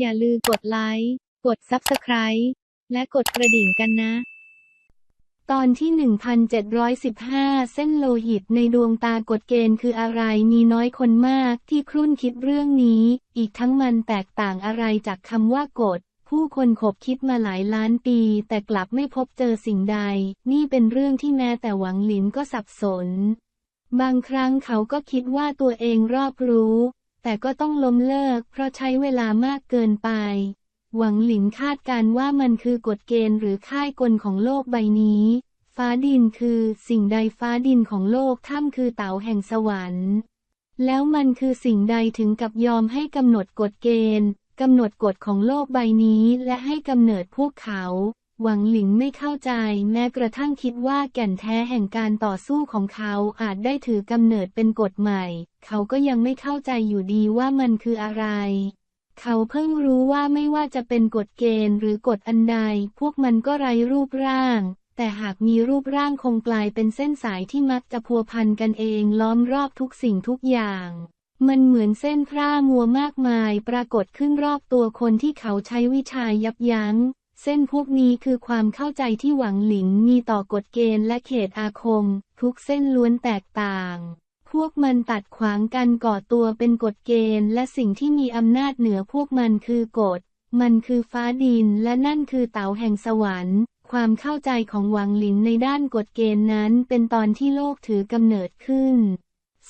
อย่าลืมกดไลค์ กด Subscribe และกดกระดิ่งกันนะ ตอนที่ 1715 เส้นโลหิตในดวงตากฎเกณฑ์คืออะไรมีน้อยคนมากที่ครุ่นคิดเรื่องนี้ อีกทั้งมันแตกต่างอะไรจากคำว่ากฎผู้คนขบคิดมาหลายล้านปี แต่กลับไม่พบเจอสิ่งใด นี่เป็นเรื่องที่แม้แต่หวังหลินก็สับสน บางครั้งเขาก็คิดว่าตัวเองรอบรู้ แต่ก็ต้องล้มเลิก เพราะใช้เวลามากเกินไป หวังหลินคาดการว่ามันคือกฎเกณฑ์หรือค่ายกลของโลกใบนี้ ฟ้าดินคือสิ่งใดฟ้าดินของโลกถ้ำคือเต๋าแห่งสวรรค์ แล้วมันคือสิ่งใดถึงกับยอมให้กำหนดกฎเกณฑ์กำหนดกฎของโลกใบนี้และให้กำเนิดพวกเขา หวังหลิงไม่เข้าใจแม้กระทั่งคิดว่าแก่นแท้แห่งการต่อสู้ของเขาอาจได้ถือกำเนิดเป็นกฎใหม่ เขาก็ยังไม่เข้าใจอยู่ดีว่ามันคืออะไร เขาเพิ่งรู้ว่าไม่ว่าจะเป็นกฎเกณฑ์หรือกฎอันใด พวกมันก็ไร้รูปร่าง แต่หากมีรูปร่างคงกลายเป็นเส้นสายที่มักจะพัวพันกันเองล้อมรอบทุกสิ่งทุกอย่างมันเหมือนเส้นพร่ามัวมากมายปรากฏขึ้นรอบตัวคนที่เขาใช้วิชายับยัง้ง เส้นพวกนี้คือความเข้าใจที่หวังหลินมีต่อกฎเกณฑ์และเขตอาคม ทุกเส้นล้วนแตกต่าง พวกมันตัดขวางกันก่อตัวเป็นกฎเกณฑ์ และสิ่งที่มีอำนาจเหนือพวกมันคือกฎ มันคือฟ้าดินและนั่นคือเต๋าแห่งสวรรค์ ความเข้าใจของหวังหลินในด้านกฎเกณฑ์นั้นเป็นตอนที่โลกถือกำเนิดขึ้น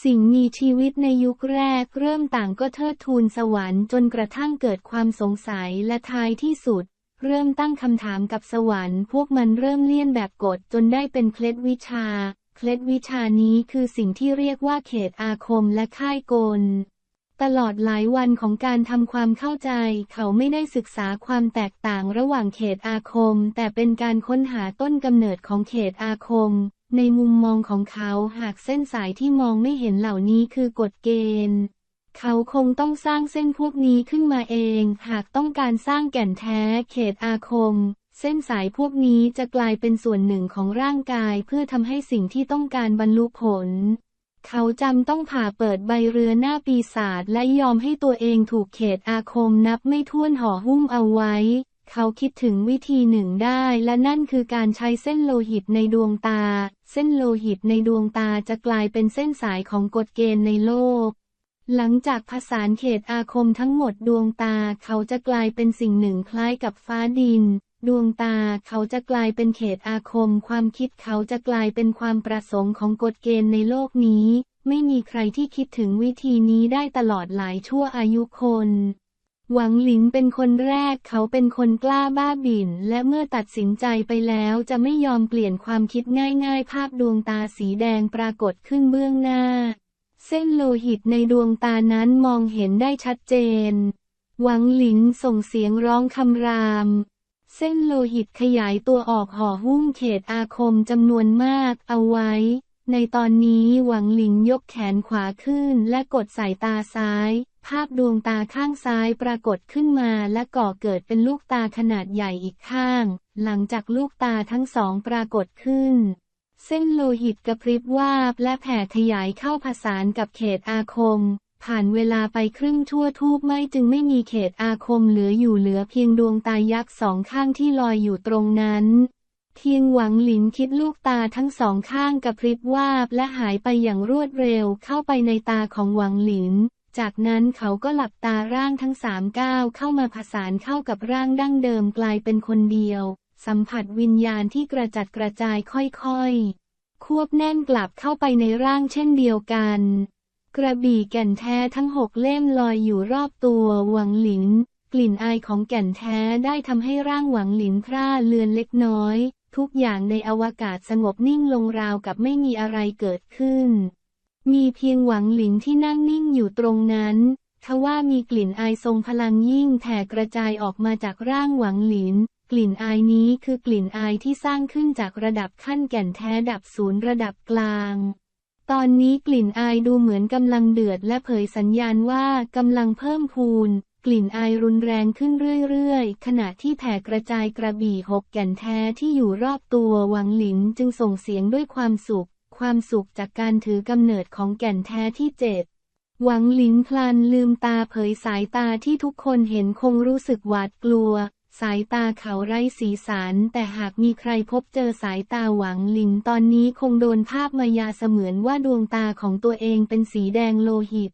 สิ่งมีชีวิตในยุคแรกเริ่มต่างก็เทิดทูนสวรรค์จนกระทั่งเกิดความสงสัยและท้ายที่สุด เริ่มตั้งคำถามกับสวรรค์ พวกมันเริ่มเลี่ยนแบบกฎจนได้เป็นเคล็ดวิชา เคล็ดวิชานี้คือสิ่งที่เรียกว่าเขตอาคมและค่ายกล ตลอดหลายวันของการทำความเข้าใจ เขาไม่ได้ศึกษาความแตกต่างระหว่างเขตอาคม แต่เป็นการค้นหาต้นกำเนิดของเขตอาคม ในมุมมองของเขาหากเส้นสายที่มองไม่เห็นเหล่านี้คือกฎเกณฑ์ เขาคงต้องสร้างเส้นพวกนี้ขึ้นมาเอง หากต้องการสร้างแก่นแท้เขตอาคม เส้นสายพวกนี้จะกลายเป็นส่วนหนึ่งของร่างกายเพื่อทำให้สิ่งที่ต้องการบรรลุผล เขาจำต้องผ่าเปิดใบเรือหน้าปีศาจและยอมให้ตัวเองถูกเขตอาคมนับไม่ถ้วนห่อหุ้มเอาไว้ เขาคิดถึงวิธีหนึ่งได้และนั่นคือการใช้เส้นโลหิตในดวงตา เส้นโลหิตในดวงตาจะกลายเป็นเส้นสายของกฎเกณฑ์ในโลก หลังจากผสานเขตอาคมทั้งหมดดวงตาเขาจะกลายเป็นสิ่งหนึ่งคล้ายกับฟ้าดิน ดวงตาเขาจะกลายเป็นเขตอาคม ความคิดเขาจะกลายเป็นความประสงค์ของกฎเกณฑ์ในโลกนี้ ไม่มีใครที่คิดถึงวิธีนี้ได้ตลอดหลายชั่วอายุคน หวังหลินเป็นคนแรกเขาเป็นคนกล้าบ้าบิ่น และเมื่อตัดสินใจไปแล้วจะไม่ยอมเปลี่ยนความคิดง่าย ๆ ภาพดวงตาสีแดงปรากฏขึ้นเบื้องหน้า เส้นโลหิตในดวงตานั้นมองเห็นได้ชัดเจน หวังหลินส่งเสียงร้องคำราม เส้นโลหิตขยายตัวออกห่อหุ้มเขตอาคมจำนวนมากเอาไว้ ในตอนนี้หวังหลินยกแขนขวาขึ้นและกดสายตาซ้าย ภาพดวงตาข้างซ้ายปรากฏขึ้นมาและก่อเกิดเป็นลูกตาขนาดใหญ่อีกข้าง หลังจากลูกตาทั้งสองปรากฏขึ้น เส้นโลหิตกระพริบวาบและแผ่ขยายเข้าผสานกับเขตอาคม ผ่านเวลาไปครึ่งชั่วทูบไม่จึงไม่มีเขตอาคมเหลืออยู่เหลือเพียงดวงตายักษ์สองข้างที่ลอยอยู่ตรงนั้น เทียงหวังหลินคิดลูกตาทั้งสองข้างกระพริบวาบและหายไปอย่างรวดเร็วเข้าไปในตาของหวังหลิน จากนั้นเขาก็หลับตาร่างทั้งสามก้าวเข้ามาผสานเข้ากับร่างดั้งเดิมกลายเป็นคนเดียว สัมผัสวิญญาณที่กระจัดกระจายค่อยๆ ควบแน่นกลับเข้าไปในร่างเช่นเดียวกัน กระบี่แก่นแท้ทั้งหกเล่มลอยอยู่รอบตัวหวังหลิน กลิ่นอายของแก่นแท้ได้ทำให้ร่างหวังหลินพร่าเลือนเล็กน้อย ทุกอย่างในอวกาศสงบนิ่งลงราวกับไม่มีอะไรเกิดขึ้น มีเพียงหวังหลินที่นั่งนิ่งอยู่ตรงนั้นทว่ามีกลิ่นอายทรงพลังยิ่งแผ่กระจายออกมาจากร่างหวังหลิน กลิ่นอายนี้คือกลิ่นอายที่สร้างขึ้นจากระดับขั้นแก่นแท้ดับศูนย์ระดับกลาง ตอนนี้กลิ่นอายดูเหมือนกำลังเดือดและเผยสัญญาณว่ากำลังเพิ่มพูน กลิ่นอายรุนแรงขึ้นเรื่อยๆ ขณะที่แผ่กระจายกระบี่หกแก่นแท้ที่อยู่รอบตัวหวังหลินจึงส่งเสียงด้วยความสุข ความสุขจากการถือกำเนิดของแก่นแท้ที่เจ็ดหวังหลินพลันลืมตาเผยสายตาที่ทุกคนเห็นคงรู้สึกหวาดกลัว สายตาเขาไร้สีสันแต่หากมีใครพบเจอสายตาหวังหลินตอนนี้คงโดนภาพมายาเสมือนว่าดวงตาของตัวเองเป็นสีแดงโลหิต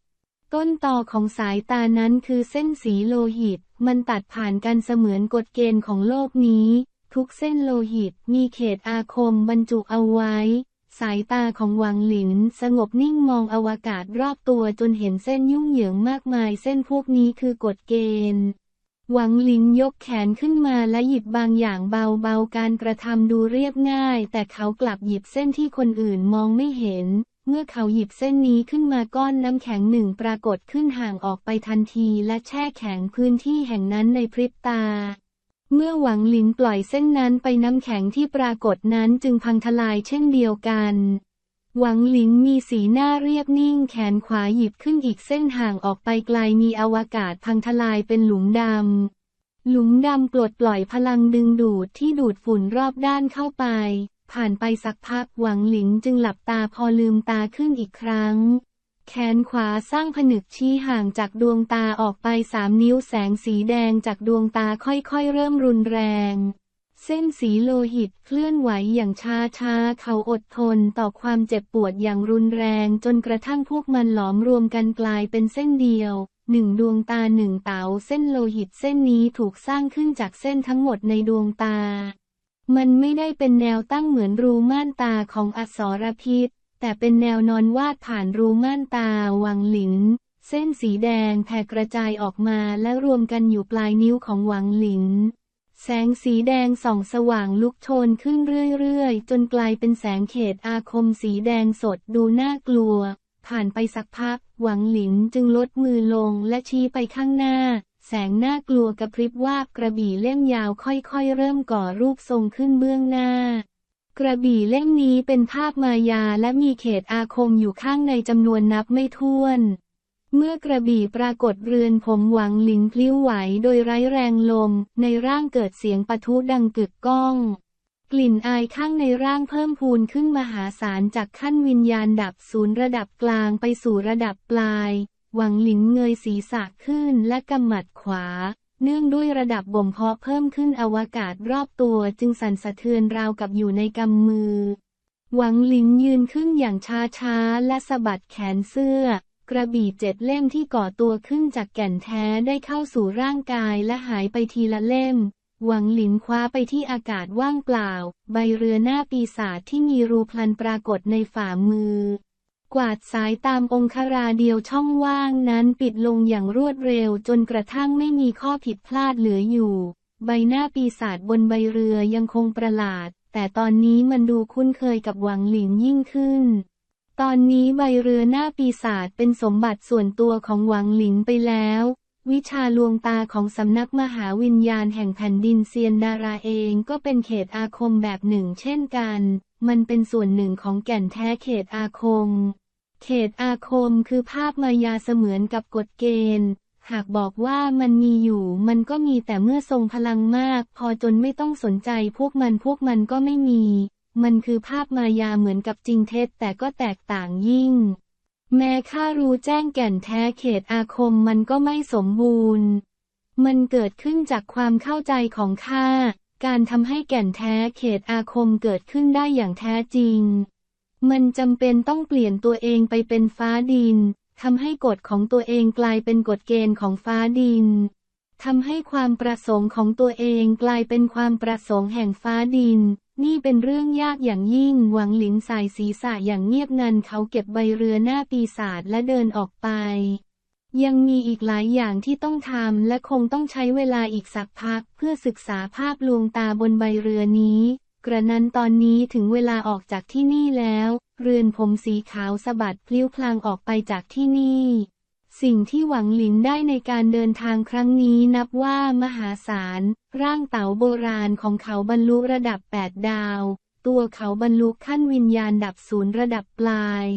ต้นต่อของสายตานั้นคือเส้นสีโลหิต มันตัดผ่านกันเสมือนกฎเกณฑ์ของโลกนี้ ทุกเส้นโลหิตมีเขตอาคมบรรจุเอาไว้ สายตาของหวังหลินสงบนิ่งมองอวกาศรอบตัวจนเห็นเส้นยุ่งเหยิงมากมาย เส้นพวกนี้คือกฎเกณฑ์ หวังลินยกแขนขึ้นมาและหยิบบางอย่างเบาๆ การกระทำดูเรียบง่าย แต่เขากลับหยิบเส้นที่คนอื่นมองไม่เห็น เมื่อเขาหยิบเส้นนี้ขึ้นมาก้อนน้ำแข็งหนึ่งปรากฏขึ้นห่างออกไปทันทีและแช่แข็งพื้นที่แห่งนั้นในพริบตา เมื่อหวังลินปล่อยเส้นนั้นไปน้ำแข็งที่ปรากฏนั้นจึงพังทลายเช่นเดียวกัน หวังหลินมีสีหน้าเรียบนิ่งแขนขวาหยิบขึ้นอีกเส้นห่างออกไปไกลมีอวกาศพังทลายเป็นหลุมดำ หลุมดำปลดปล่อยพลังดึงดูดที่ดูดฝุ่นรอบด้านเข้าไป ผ่านไปสักพักหวังหลินจึงหลับตาพอลืมตาขึ้นอีกครั้ง แขนขวาสร้างผนึกชี้ห่างจากดวงตาออกไปสามนิ้วแสงสีแดงจากดวงตาค่อยๆเริ่มรุนแรง เส้นสีโลหิตเคลื่อนไหวอย่างช้าช้าๆเขาอดทนต่อความเจ็บปวดอย่างรุนแรงจนกระทั่งพวกมันหลอมรวมกันกลายเป็นเส้นเดียวหนึ่งดวงตาหนึ่งเตาเส้นโลหิตเส้นนี้ถูกสร้างขึ้นจากเส้นทั้งหมดในดวงตา มันไม่ได้เป็นแนวตั้งเหมือนรูม่านตาของอสรพิษ แต่เป็นแนวนอนวาดผ่านรูม่านตาวังหลิน เส้นสีแดงแผ่กระจายออกมาและรวมกันอยู่ปลายนิ้วของหวังหลิน แสงสีแดงส่องสว่างลุกโชนขึ้นเรื่อยๆ จนกลายเป็นแสงเขตอาคมสีแดงสดดูน่ากลัว ผ่านไปสักพัก หวังหลินจึงลดมือลงและชี้ไปข้างหน้า แสงน่ากลัวกระพริบวาบกระบี่เล่มยาวค่อยๆ เริ่มก่อรูปทรงขึ้นเบื้องหน้า กระบี่เล่มนี้เป็นภาพมายาและมีเขตอาคมอยู่ข้างในจำนวนนับไม่ถ้วน มื่อกระบี่ปรากฏเรือนผมหวังหลินพลิ้วไหวโดยไร้แรงลม ในร่างเกิดเสียงปะทุดังกึกก้อง กลิ่นอายข้างในร่างเพิ่มพูนขึ้นมหาศาลจากขั้นวิญญาณดับศูนย์ระดับกลางไปสู่ระดับปลาย หวังหลินเงยศีรษะขึ้นและกำหมัดขวา เนื่องด้วยระดับบ่มเพาะเพิ่มขึ้นอวกาศรอบตัวจึงสั่นสะเทือนราวกับอยู่ในกำมือ หวังหลินยืนขึ้นอย่างช้าๆและสะบัดแขนเสื้อ กระบี่เจ็ดเล่มที่ก่อตัวขึ้นจากแก่นแท้ได้เข้าสู่ร่างกายและหายไปทีละเล่ม หวังหลินคว้าไปที่อากาศว่างเปล่า ใบเรือหน้าปีศาจที่มีรูพลันปรากฏในฝ่ามือ กวาดสายตามองคราเดียวช่องว่างนั้นปิดลงอย่างรวดเร็วจนกระทั่งไม่มีข้อผิดพลาดเหลืออยู่ ใบหน้าปีศาจบนใบเรือยังคงประหลาด แต่ตอนนี้มันดูคุ้นเคยกับหวังหลินยิ่งขึ้น ตอนนี้ใบเรือหน้าปีศาจเป็นสมบัติส่วนตัวของหวังหลินไปแล้ว วิชาลวงตาของสำนักมหาวิญญาณแห่งแผ่นดินเซียนดาราเองก็เป็นเขตอาคมแบบหนึ่งเช่นกัน มันเป็นส่วนหนึ่งของแก่นแท้เขตอาคม เขตอาคมคือภาพมายาเสมือนกับกฎเกณฑ์ หากบอกว่ามันมีอยู่ มันก็มีแต่เมื่อทรงพลังมาก พอจนไม่ต้องสนใจพวกมันพวกมันก็ไม่มี มันคือภาพมายาเหมือนกับจริงเท็จแต่ก็แตกต่างยิ่ง แม้ข้ารู้แจ้งแก่นแท้เขตอาคมมันก็ไม่สมบูรณ์ มันเกิดขึ้นจากความเข้าใจของข้า การทำให้แก่นแท้เขตอาคมเกิดขึ้นได้อย่างแท้จริง มันจำเป็นต้องเปลี่ยนตัวเองไปเป็นฟ้าดินทำให้กฎของตัวเองกลายเป็นกฎเกณฑ์ของฟ้าดินทำให้ความประสงค์ของตัวเองกลายเป็นความประสงค์แห่งฟ้าดิน นี่เป็นเรื่องยากอย่างยิ่ง หวังหลินสายศีรษะอย่างเงียบงันเขาเก็บใบเรือหน้าปีศาจและเดินออกไป ยังมีอีกหลายอย่างที่ต้องทำและคงต้องใช้เวลาอีกสักพัก เพื่อศึกษาภาพลวงตาบนใบเรือนี้ กระนั้นตอนนี้ถึงเวลาออกจากที่นี่แล้ว เรือนผมสีขาวสะบัดพลิ้วพลางออกไปจากที่นี่ สิ่งที่หวังหลินได้ในการเดินทางครั้งนี้นับว่ามหาศาล ร่างเต๋าโบราณของเขาบรรลุระดับแปดดาว ตัวเขาบรรลุขั้นวิญญาณดับศูนย์ระดับปลาย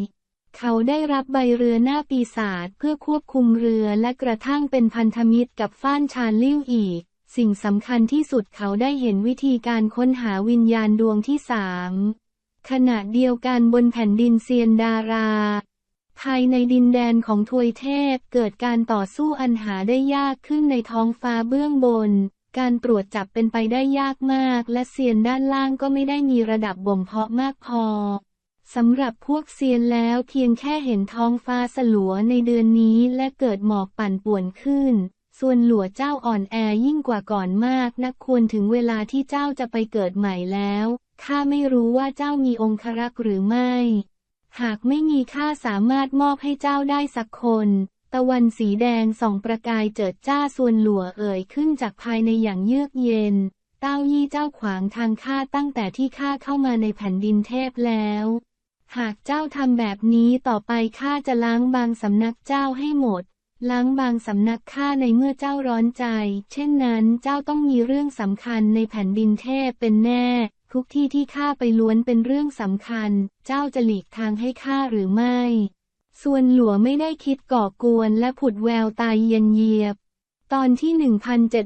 เขาได้รับใบเรือหน้าปีศาจเพื่อควบคุมเรือและกระทั่งเป็นพันธมิตรกับฟ้านชาญลิ่วอีก สิ่งสำคัญที่สุดเขาได้เห็นวิธีการค้นหาวิญญาณดวงที่สามขณะเดียวกันบนแผ่นดินเซียนดารา ภายในดินแดนของทวยเทพเกิดการต่อสู้อันหาได้ยากขึ้นในท้องฟ้าเบื้องบน การตรวจจับเป็นไปได้ยากมาก และเซียนด้านล่างก็ไม่ได้มีระดับบ่มเพาะมากพอสำหรับพวกเซียนแล้วเพียงแค่เห็นท้องฟ้าสลัวในเดือนนี้และเกิดหมอกปั่นป่วนขึ้น ส่วนหลัวเจ้าอ่อนแอยิ่งกว่าก่อนมากนักควรถึงเวลาที่เจ้าจะไปเกิดใหม่แล้ว ข้าไม่รู้ว่าเจ้ามีองครักษ์หรือไม่ หากไม่มีข้าสามารถมอบให้เจ้าได้สักคน ตะวันสีแดงส่องประกายเจิดจ้าส่วนหลัวเอ่ยขึ้นจากภายในอย่างเยือกเย็น เต้ายี่เจ้าขวางทางข้าตั้งแต่ที่ข้าเข้ามาในแผ่นดินเทพแล้ว หากเจ้าทำแบบนี้ต่อไปข้าจะล้างบางสำนักเจ้าให้หมด ล้างบางสำนักข้าในเมื่อเจ้าร้อนใจ เช่นนั้นเจ้าต้องมีเรื่องสำคัญในแผ่นดินเทพเป็นแน่ ทุกที่ที่ข้าไปล้วนเป็นเรื่องสำคัญ เจ้าจะหลีกทางให้ข้าหรือไม่ ส่วนหลัวไม่ได้คิดก่อกวนและผุดแววตายเย็นเยียบ ตอนที่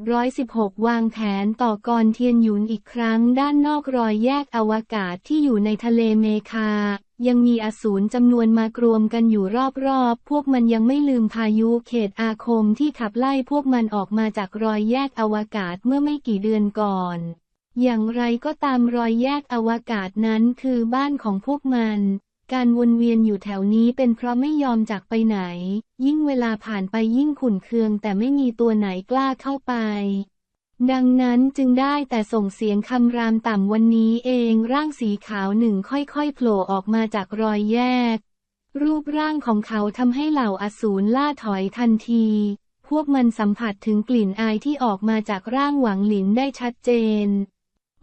1716 วางแผนต่อกรเทียนหยุนอีกครั้งด้านนอกรอยแยกอวกาศที่อยู่ในทะเลเมคา ยังมีอสูรจำนวนมากรวมกันอยู่รอบๆ พวกมันยังไม่ลืมพายุเขตอาคมที่ขับไล่พวกมันออกมาจากรอยแยกอวกาศเมื่อไม่กี่เดือนก่อน อย่างไรก็ตามรอยแยกอวกาศนั้นคือบ้านของพวกมัน การวนเวียนอยู่แถวนี้เป็นเพราะไม่ยอมจากไปไหน ยิ่งเวลาผ่านไปยิ่งขุ่นเคืองแต่ไม่มีตัวไหนกล้าเข้าไป ดังนั้นจึงได้แต่ส่งเสียงคำรามต่ำวันนี้เองร่างสีขาวหนึ่งค่อยๆโผล่ออกมาจากรอยแยก รูปร่างของเขาทำให้เหล่าอสูรล่าถอยทันทีพวกมันสัมผัสถึงกลิ่นอายที่ออกมาจากร่างหวังหลินได้ชัดเจน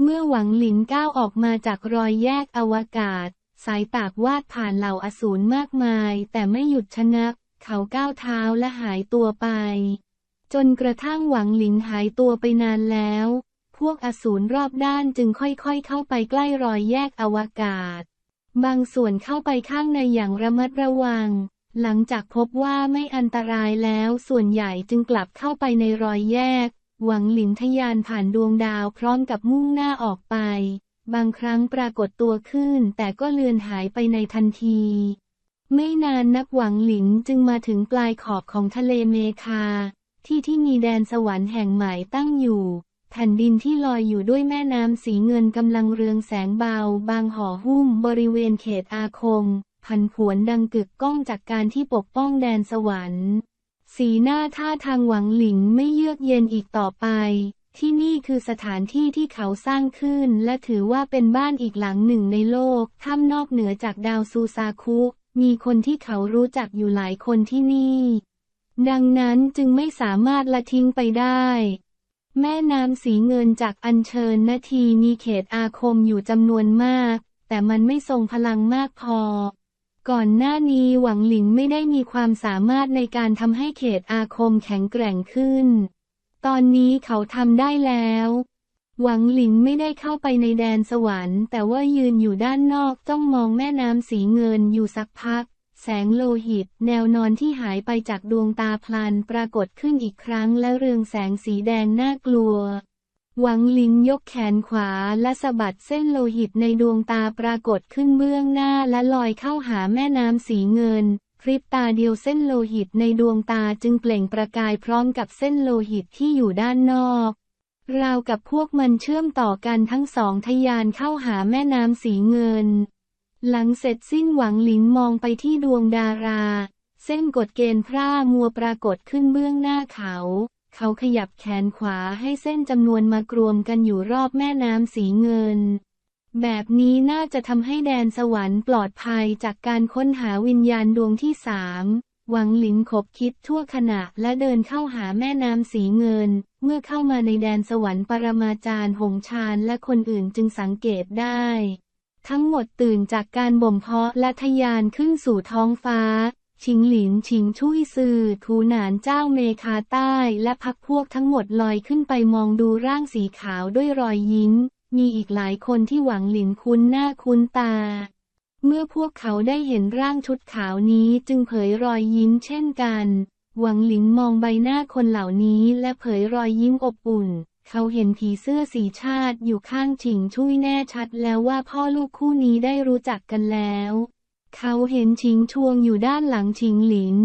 เมื่อหวังหลินก้าวออกมาจากรอยแยกอวกาศ สายตากวาดผ่านเหล่าอสูรมากมาย แต่ไม่หยุดชะงัก เขาก้าวเท้าและหายตัวไป จนกระทั่งหวังหลินหายตัวไปนานแล้ว พวกอสูรรอบด้านจึงค่อยๆเข้าไปใกล้รอยแยกอวกาศ บางส่วนเข้าไปข้างในอย่างระมัดระวัง หลังจากพบว่าไม่อันตรายแล้วส่วนใหญ่จึงกลับเข้าไปในรอยแยก หวังหลินทะยานผ่านดวงดาวพร้อมกับมุ่งหน้าออกไป บางครั้งปรากฏตัวขึ้นแต่ก็เลือนหายไปในทันที ไม่นานนักหวังหลินจึงมาถึงปลายขอบของทะเลเมคา ที่ที่มีแดนสวรรค์แห่งใหม่ตั้งอยู่ แผ่นดินที่ลอยอยู่ด้วยแม่น้ำสีเงินกำลังเรืองแสงเบา บางห่อหุ้มบริเวณเขตอาคม พันผวนดังกึกก้องจากการที่ปกป้องแดนสวรรค์ สีหน้าท่าทางหวังหลิงไม่เยือกเย็นอีกต่อไป ที่นี่คือสถานที่ที่เขาสร้างขึ้น และถือว่าเป็นบ้านอีกหลังหนึ่งในโลก ถ้ำนอกเหนือจากดาวซูซาคุ มีคนที่เขารู้จักอยู่หลายคนที่นี่ ดังนั้นจึงไม่สามารถละทิ้งไปได้ แม่น้ำสีเงินจากอัญเชิญนาทีมีเขตอาคมอยู่จำนวนมาก แต่มันไม่ทรงพลังมากพอ ก่อนหน้านี้หวังหลิงไม่ได้มีความสามารถในการทำให้เขตอาคมแข็งแกร่งขึ้น ตอนนี้เขาทำได้แล้ว หวังหลิงไม่ได้เข้าไปในแดนสวรรค์แต่ว่ายืนอยู่ด้านนอกจ้องมองแม่น้ำสีเงินอยู่สักพัก แสงโลหิต แนวนอนที่หายไปจากดวงตาพลันปรากฏขึ้นอีกครั้งและเรืองแสงสีแดงน่ากลัว หวังหลิงยกแขนขวาและสะบัดเส้นโลหิตในดวงตาปรากฏขึ้นเบื้องหน้าและลอยเข้าหาแม่น้ำสีเงินพริบตาเดียวเส้นโลหิตในดวงตาจึงเปล่งประกายพร้อมกับเส้นโลหิตที่อยู่ด้านนอก ราวกับพวกมันเชื่อมต่อกันทั้งสองทยานเข้าหาแม่น้ำสีเงิน หลังเสร็จสิ้นหวังหลินมองไปที่ดวงดารา เส้นกฎเกณฑ์พร่ามัวปรากฏขึ้นเบื้องหน้าเขา เขาขยับแขนขวาให้เส้นจำนวนมากรวมกันอยู่รอบแม่น้ำสีเงิน แบบนี้น่าจะทำให้แดนสวรรค์ปลอดภัยจากการค้นหาวิญญาณดวงที่สามหวังหลินขบคิดทั่วขณะและเดินเข้าหาแม่น้ำสีเงิน เมื่อเข้ามาในแดนสวรรค์ปรมาจารย์หงชานและคนอื่นจึงสังเกตได้ ทั้งหมดตื่นจากการบ่มเพาะและทะยานขึ้นสู่ท้องฟ้า ชิงหลินชิงชุยซือทูหนานเจ้าเมคาใต้ และพักพวกทั้งหมดลอยขึ้นไปมองดูร่างสีขาวด้วยรอยยิ้ม มีอีกหลายคนที่หวังหลินคุ้นหน้าคุ้นตา เมื่อพวกเขาได้เห็นร่างชุดขาวนี้จึงเผยรอยยิ้มเช่นกัน หวังหลินมองใบหน้าคนเหล่านี้และเผยรอยยิ้มอบอุ่น เขาเห็นผีเสื้อสีชาติอยู่ข้างฉิงชุยแน่ชัดแล้วว่าพ่อลูกคู่นี้ได้รู้จักกันแล้ว เขาเห็นชิงชวงอยู่ด้านหลังชิงหลิน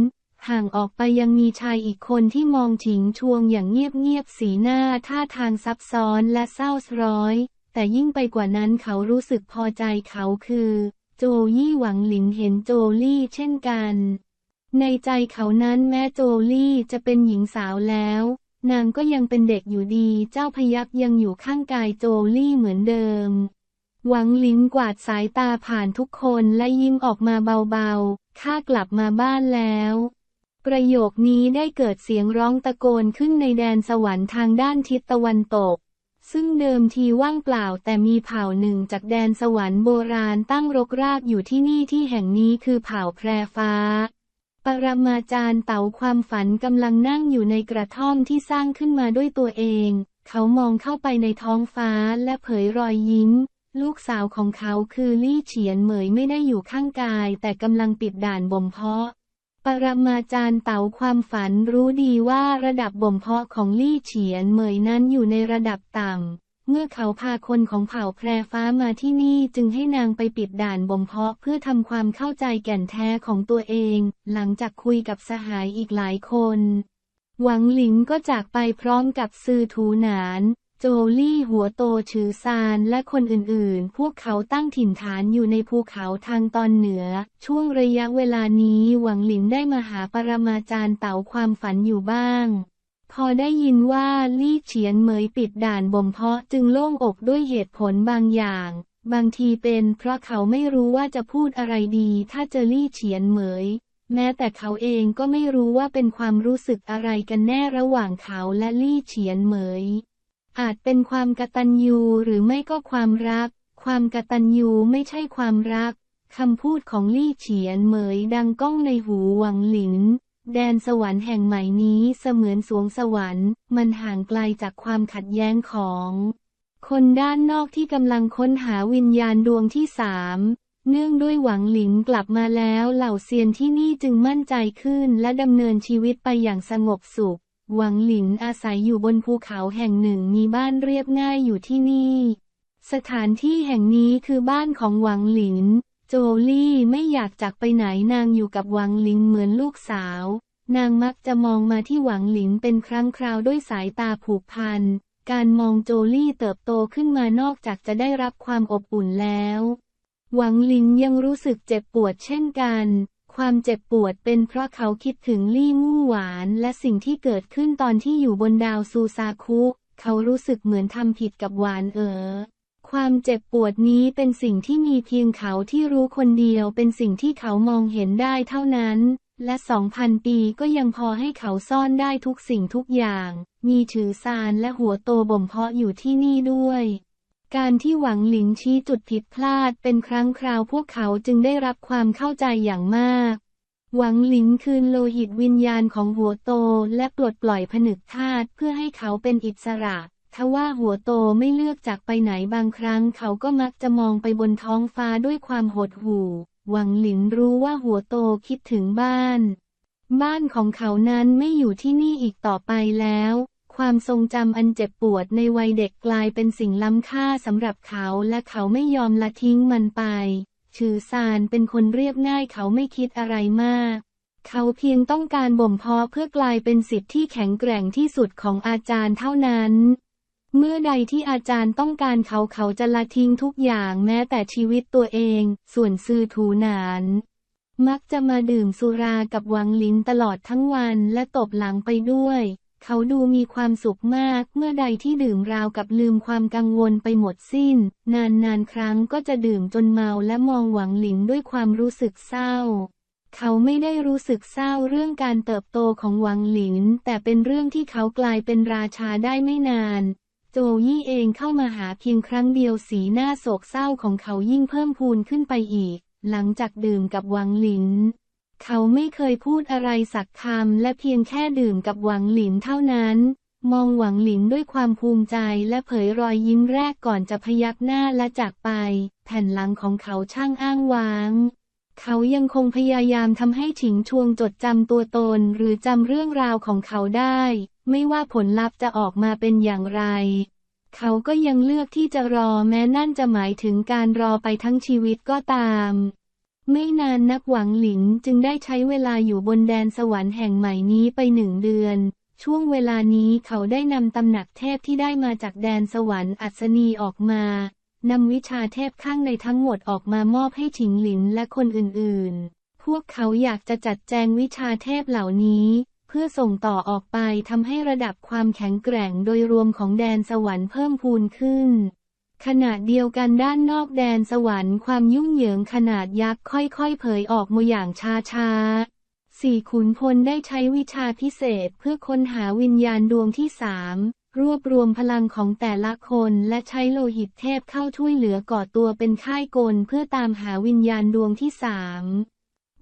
ห่างออกไปยังมีชายอีกคนที่มองชิงชวงอย่างเงียบๆสีหน้าท่าทางซับซ้อนและเศร้าร้อย แต่ยิ่งไปกว่านั้นเขารู้สึกพอใจเขาคือ โจยี่หวังหลินเห็นโจลี่เช่นกัน ในใจเขานั้นแม้โจลี่จะเป็นหญิงสาวแล้ว นางก็ยังเป็นเด็กอยู่ดีเจ้าพยักยังอยู่ข้างกายโจลี่เหมือนเดิม หวังลิ้นกวาดสายตาผ่านทุกคนและยิ้มออกมาเบาๆ ข้ากลับมาบ้านแล้ว ประโยคนี้ได้เกิดเสียงร้องตะโกนขึ้นในแดนสวรรค์ทางด้านทิศตะวันตก ซึ่งเดิมทีว่างเปล่าแต่มีเผ่าหนึ่งจากแดนสวรรค์โบราณตั้งรกรากอยู่ที่นี่ที่แห่งนี้คือเผ่าแพรฟ้า ปรมาจารย์เต๋าความฝันกำลังนั่งอยู่ในกระท่อมที่สร้างขึ้นมาด้วยตัวเอง เขามองเข้าไปในท้องฟ้าและเผยรอยยิ้ม ลูกสาวของเขาคือลี่เฉียนเหมยไม่ได้อยู่ข้างกาย แต่กำลังปิดด่านบ่มเพาะ ปรมาจารย์เต๋าความฝันรู้ดีว่าระดับบ่มเพาะของลี่เฉียนเหมยนั้นอยู่ในระดับต่ำ เมื่อเขาพาคนของเผ่าแพรฟ้ามาที่นี่จึงให้นางไปปิดด่านบ่มเพาะเพื่อทำความเข้าใจแก่นแท้ของตัวเอง หลังจากคุยกับสหายอีกหลายคน หวังหลิงก็จากไปพร้อมกับซือถูหนาน โจลี่หัวโตฉือซานและคนอื่นๆ พวกเขาตั้งถิ่นฐานอยู่ในภูเขาทางตอนเหนือ ช่วงระยะเวลานี้หวังหลินได้มาหาปรมาจารย์เต๋าความฝันอยู่บ้าง พอได้ยินว่าลี่เฉียนเหมยปิดด่านบ่มเพาะจึงโล่งอกด้วยเหตุผลบางอย่าง บางทีเป็นเพราะเขาไม่รู้ว่าจะพูดอะไรดีถ้าเจอลี่เฉียนเหมย แม้แต่เขาเองก็ไม่รู้ว่าเป็นความรู้สึกอะไรกันแน่ระหว่างเขาและลี่เฉียนเหมย อาจเป็นความกตัญญูหรือไม่ก็ความรัก ความกตัญญูไม่ใช่ความรัก คำพูดของลี่เฉียนเหมยดังก้องในหูหวังหลิน แดนสวรรค์แห่งใหม่นี้เสมือนสวงสวรรค์ มันห่างไกลจากความขัดแย้งของ คนด้านนอกที่กำลังค้นหาวิญญาณดวงที่สามเนื่องด้วยหวังหลินกลับมาแล้วเหล่าเซียนที่นี่จึงมั่นใจขึ้นและดำเนินชีวิตไปอย่างสงบสุข หวังหลินอาศัยอยู่บนภูเขาแห่งหนึ่งมีบ้านเรียบง่ายอยู่ที่นี่ สถานที่แห่งนี้คือบ้านของหวังหลิน โจลี่ไม่อยากจากไปไหนนางอยู่กับหวังหลินเหมือนลูกสาว นางมักจะมองมาที่หวังหลินเป็นครั้งคราวด้วยสายตาผูกพัน การมองโจลี่เติบโตขึ้นมานอกจากจะได้รับความอบอุ่นแล้ว หวังหลินยังรู้สึกเจ็บปวดเช่นกัน ความเจ็บปวดเป็นเพราะเขาคิดถึงลี่มู่หวานและสิ่งที่เกิดขึ้นตอนที่อยู่บนดาวซูซาคุ เขารู้สึกเหมือนทำผิดกับหวานเอ๋อความเจ็บปวดนี้เป็นสิ่งที่มีเพียงเขาที่รู้คนเดียวเป็นสิ่งที่เขามองเห็นได้เท่านั้น และสองพันปีก็ยังพอให้เขาซ่อนได้ทุกสิ่งทุกอย่าง มีถือซานและหัวโตบ่มเพาะอยู่ที่นี่ด้วย การที่หวังหลิงชี้จุดผิดพลาดเป็นครั้งคราวพวกเขาจึงได้รับความเข้าใจอย่างมาก หวังหลิงคืนโลหิตวิญญาณของหัวโตและปลดปล่อยผนึกธาตุเพื่อให้เขาเป็นอิสระทว่าหัวโตไม่เลือกจากไปไหนบางครั้งเขาก็มักจะมองไปบนท้องฟ้าด้วยความหดหู่ หวังหลินรู้ว่าหัวโตคิดถึงบ้าน บ้านของเขานั้นไม่อยู่ที่นี่อีกต่อไปแล้ว ความทรงจำอันเจ็บปวดในวัยเด็กกลายเป็นสิ่งล้ำค่าสำหรับเขาและเขาไม่ยอมละทิ้งมันไปชื่อซานเป็นคนเรียบง่ายเขาไม่คิดอะไรมาก เขาเพียงต้องการบ่มเพาะเพื่อกลายเป็นสิทธิ์ที่แข็งแกร่งที่สุดของอาจารย์เท่านั้น เมื่อใดที่อาจารย์ต้องการเขาเขาจะละทิ้งทุกอย่างแม้แต่ชีวิตตัวเอง ส่วนซื่อถูนานมักจะมาดื่มสุรากับหวังลินตลอดทั้งวันและตบหลังไปด้วย เขาดูมีความสุขมาก เมื่อใดที่ดื่มราวกับลืมความกังวลไปหมดสิ้น นานๆครั้งก็จะดื่มจนเมาและมองหวังหลินด้วยความรู้สึกเศร้า เขาไม่ได้รู้สึกเศร้าเรื่องการเติบโตของหวังหลิน แต่เป็นเรื่องที่เขากลายเป็นราชาได้ไม่นาน โจยี่เองเข้ามาหาเพียงครั้งเดียวสีหน้าโศกเศร้าของเขายิ่งเพิ่มพูนขึ้นไปอีก หลังจากดื่มกับหวังหลิน เขาไม่เคยพูดอะไรสักคำและเพียงแค่ดื่มกับหวังหลินเท่านั้น มองหวังหลินด้วยความภูมิใจและเผยรอยยิ้มแรกก่อนจะพยักหน้าและจากไป แผ่นหลังของเขาช่างอ้างว้าง เขายังคงพยายามทำให้ฉิงชวงจดจำตัวตนหรือจำเรื่องราวของเขาได้ ไม่ว่าผลลัพธ์จะออกมาเป็นอย่างไร เขาก็ยังเลือกที่จะรอแม้นั่นจะหมายถึงการรอไปทั้งชีวิตก็ตาม ไม่นานนักหวังหลินจึงได้ใช้เวลาอยู่บนแดนสวรรค์แห่งใหม่นี้ไปหนึ่งเดือน ช่วงเวลานี้เขาได้นำตำหนักเทพที่ได้มาจากแดนสวรรค์อัศนีออกมานำวิชาเทพข้างในทั้งหมดออกมามอบให้ฉิงหลินและคนอื่นๆ พวกเขาอยากจะจัดแจงวิชาเทพเหล่านี้ เพื่อส่งต่อออกไปทำให้ระดับความแข็งแกร่งโดยรวมของแดนสวรรค์เพิ่มพูนขึ้น ขณะเดียวกันด้านนอกแดนสวรรค์ความยุ่งเหยิงขนาดยักษ์ค่อยๆ เผยออกมาอย่างช้าๆสี่ขุนพลได้ใช้วิชาพิเศษเพื่อค้นหาวิญญาณดวงที่สามรวบรวมพลังของแต่ละคนและใช้โลหิตเทพเข้าช่วยเหลือก่อตัวเป็นค่ายกลเพื่อตามหาวิญญาณดวงที่สาม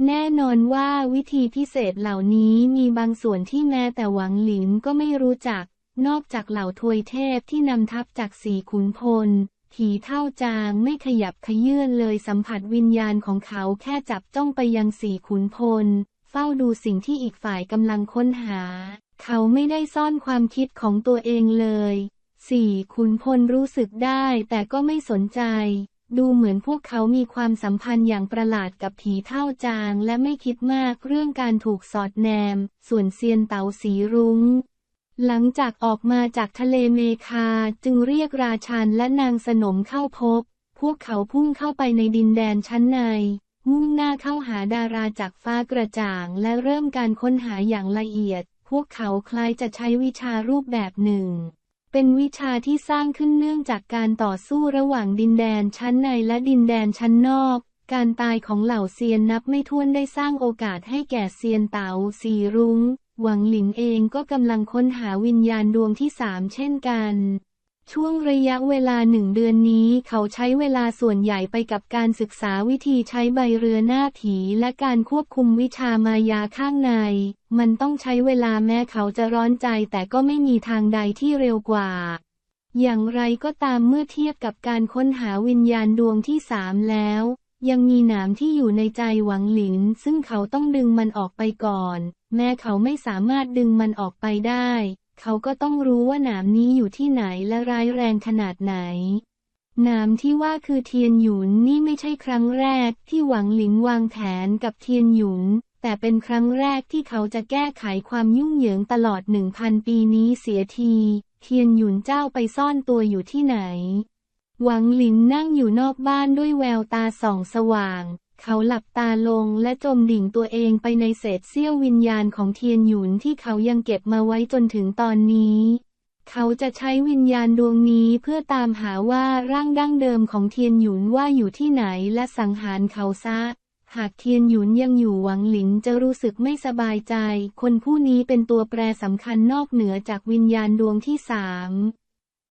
แน่นอนว่าวิธีพิเศษเหล่านี้มีบางส่วนที่แม้แต่หวังหลินก็ไม่รู้จัก นอกจากเหล่าทวยเทพที่นำทัพจากสีขุนพลผีเท่าจางไม่ขยับขยื่นเลยสัมผัสวิญญาณของเขาแค่จับจ้องไปยังสีขุนพล เฝ้าดูสิ่งที่อีกฝ่ายกำลังค้นหา เขาไม่ได้ซ่อนความคิดของตัวเองเลยสี่ขุนพลรู้สึกได้แต่ก็ไม่สนใจ ดูเหมือนพวกเขามีความสัมพันธ์อย่างประหลาดกับผีเท่าจางและไม่คิดมากเรื่องการถูกสอดแนม ส่วนเซียนเต๋าสีรุง้ง หลังจากออกมาจากทะเลเมคาจึงเรียกราชันและนางสนมเข้าพบ พวกเขาพุ่งเข้าไปในดินแดนชั้นใน มุ่งหน้าเข้าหาดาราจากฟ้ากระจ่างและเริ่มการค้นหาอย่างละเอียด พวกเขาคล้ายจะใช้วิชารูปแบบหนึ่ง เป็นวิชาที่สร้างขึ้นเนื่องจากการต่อสู้ระหว่างดินแดนชั้นในและดินแดนชั้นนอกการตายของเหล่าเซียนนับไม่ถ้วนได้สร้างโอกาสให้แก่เซียนเต๋าสีรุง้ง หวังหลินเองก็กำลังค้นหาวิญญาณดวงที่สามเช่นกัน ช่วงระยะเวลาหนึ่งเดือนนี้เขาใช้เวลาส่วนใหญ่ไปกับการศึกษาวิธีใช้ใบเรือหน้าผีและการควบคุมวิชามายาข้างใน มันต้องใช้เวลาแม้เขาจะร้อนใจแต่ก็ไม่มีทางใดที่เร็วกว่า อย่างไรก็ตามเมื่อเทียบกับการค้นหาวิญญาณดวงที่สามแล้ว ยังมีหนามที่อยู่ในใจหวังหลิน ซึ่งเขาต้องดึงมันออกไปก่อน แม้เขาไม่สามารถดึงมันออกไปได้ เขาก็ต้องรู้ว่าหนามนี้อยู่ที่ไหนและร้ายแรงขนาดไหนหนามที่ว่าคือเทียนหยุนนี่ไม่ใช่ครั้งแรกที่หวังหลินวางแผนกับเทียนหยุน แต่เป็นครั้งแรกที่เขาจะแก้ไขความยุ่งเหยิงตลอดหนึ่งพันปีนี้เสียที เทียนหยุนเจ้าไปซ่อนตัวอยู่ที่ไหน หวังหลินนั่งอยู่นอกบ้านด้วยแววตาส่องสว่าง เขาหลับตาลงและจมดิ่งตัวเองไปในเศษเสี้ยววิญญาณของเทียนหยุนที่เขายังเก็บมาไว้จนถึงตอนนี้ เขาจะใช้วิญญาณดวงนี้เพื่อตามหาว่าร่างดั้งเดิมของเทียนหยุนว่าอยู่ที่ไหนและสังหารเขาซะ หากเทียนหยุนยังอยู่หวังหลินจะรู้สึกไม่สบายใจ คนผู้นี้เป็นตัวแปรสำคัญนอกเหนือจากวิญญาณดวงที่สาม